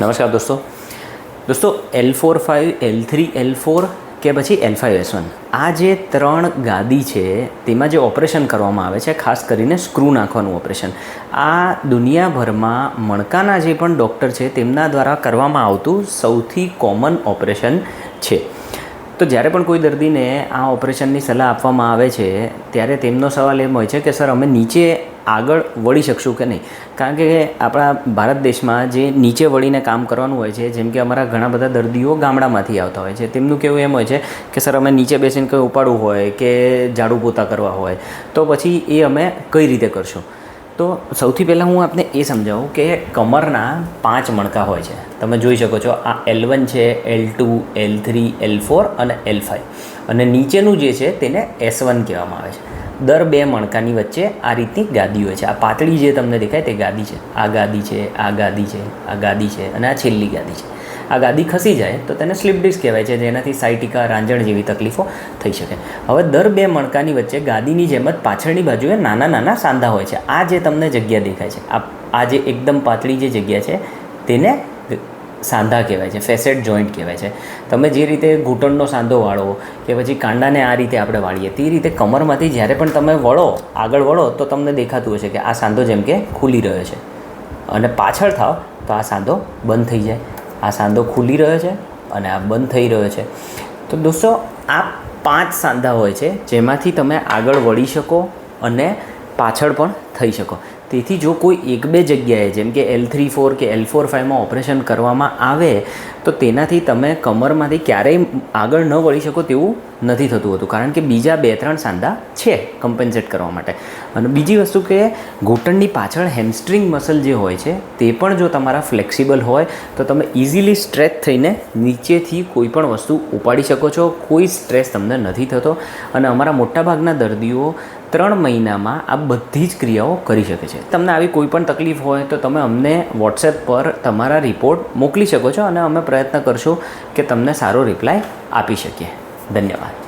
નમસ્કાર દોસ્તો. દોસ્તો L four five L three L four કે પછી એલ ફાઇવ એસ વન આ જે ત્રણ ગાદી છે, તેમાં જે ઓપરેશન કરવામાં આવે છે, ખાસ કરીને સ્ક્રૂ નાખવાનું ઓપરેશન આ દુનિયાભરમાં મણકાના જે પણ ડૉક્ટર છે, તેમના દ્વારા કરવામાં આવતું સૌથી કોમન ઓપરેશન છે. તો જ્યારે પણ કોઈ દર્દીને આ ઓપરેશનની સલાહ આપવામાં આવે છે, ત્યારે તેમનો સવાલ એમ હોય છે કે, સર, અમે નીચે આગળ વળી શકશું કે નહીં? કારણ કે આપણા ભારત દેશમાં જે નીચે વળીને કામ કરવાનું હોય છે, જેમ કે અમારા ઘણા બધા દર્દીઓ ગામડામાંથી આવતા હોય છે, તેમનું કેવું એમ હોય છે કે, સર, અમે નીચે બેસીને કંઈ ઉપાડવું હોય કે ઝાડુ પોતા કરવા હોય, તો પછી એ અમે કઈ રીતે કરશું? તો સૌથી પહેલાં હું આપને એ સમજાવું કે કમરના પાંચ મણકા હોય છે. તમે જોઈ શકો છો, આ એલ વન છે, L two, L three, L four અને એલ ફાઇવ અને નીચેનું જે છે, તેને એસ વન કહેવામાં આવે છે. દર બે મણકાની વચ્ચે આ રીતની ગાદી હોય છે. આ પાતળી જે તમને દેખાય તે ગાદી છે. આ ગાદી છે, આ ગાદી છે, આ ગાદી છે અને આ છેલ્લી ગાદી છે. આ ગાદી ખસી જાય તો તેને સ્લીપ ડિસ્ક કહેવાય છે, જેનાથી સાયટિકા રાંજણ જેવી તકલીફો થઈ શકે. હવે દર બે મણકાની વચ્ચે ગાદીની જેમ જ પાછળની બાજુએ નાના નાના સાંધા હોય છે. આ જે તમને જગ્યા દેખાય છે. આ આ જે એકદમ પાતળી જે જગ્યા છે, તેને સાંધા કહેવાય છે, ફેસેટ જોઈન્ટ કહેવાય છે. તમે જે રીતે ઘૂંટણનો સાંધો વાળો કે પછી કાંડાને આ રીતે આપણે વાળીએ, તે રીતે કમરમાંથી જ્યારે પણ તમે વળો, આગળ વળો, તો તમને દેખાતું હશે કે આ સાંધો જેમ કે ખુલી રહ્યો છે. અને પાછળ થાવ તો આ સાંધો બંધ થઈ જાય. આ સાંધો ખુલી રહ્યો છે અને આ બંધ થઈ રહ્યો છે. તો દોસ્તો, આ પાંચ સાંધા હોય છે, જેમાંથી તમે આગળ વળી શકો અને પાછળ પણ થઈ શકો. તેથી જો કોઈ એક બે જગ્યાએ, જેમ કે એલ થ્રી ફોર કે એલ ફોર ફાઇવમાં ઓપરેશન કરવામાં આવે, તો તેનાથી તમે કમરમાંથી ક્યારેય આગળ ન વળી શકો તેવું નથી થતું હતું. કારણ કે બીજા બે ત્રણ સાંધા છે કમ્પન્સેટ કરવા માટે. અને બીજી વસ્તુ કે ઘૂંટણની પાછળ હેમસ્ટ્રિંગ મસલ જે હોય છે, તે પણ જો તમારા ફ્લેક્સિબલ હોય, તો તમે ઇઝીલી સ્ટ્રેચ થઈને નીચેથી કોઈ પણ વસ્તુ ઉપાડી શકો છો. કોઈ સ્ટ્રેસ તમને નથી થતો. અને અમારા મોટાભાગના દર્દીઓ ત્રણ મહિનામાં આ બધી જ ક્રિયાઓ કરી શકે છે. તમને આવી કોઈ પણ તકલીફ હોય તો તમે અમને વોટ્સએપ પર તમારા રિપોર્ટ મોકલી શકો છો અને અમે પ્રયત્ન કરશું કે તમને સારો રિપ્લાય આપી શકીએ. ધન્યવાદ.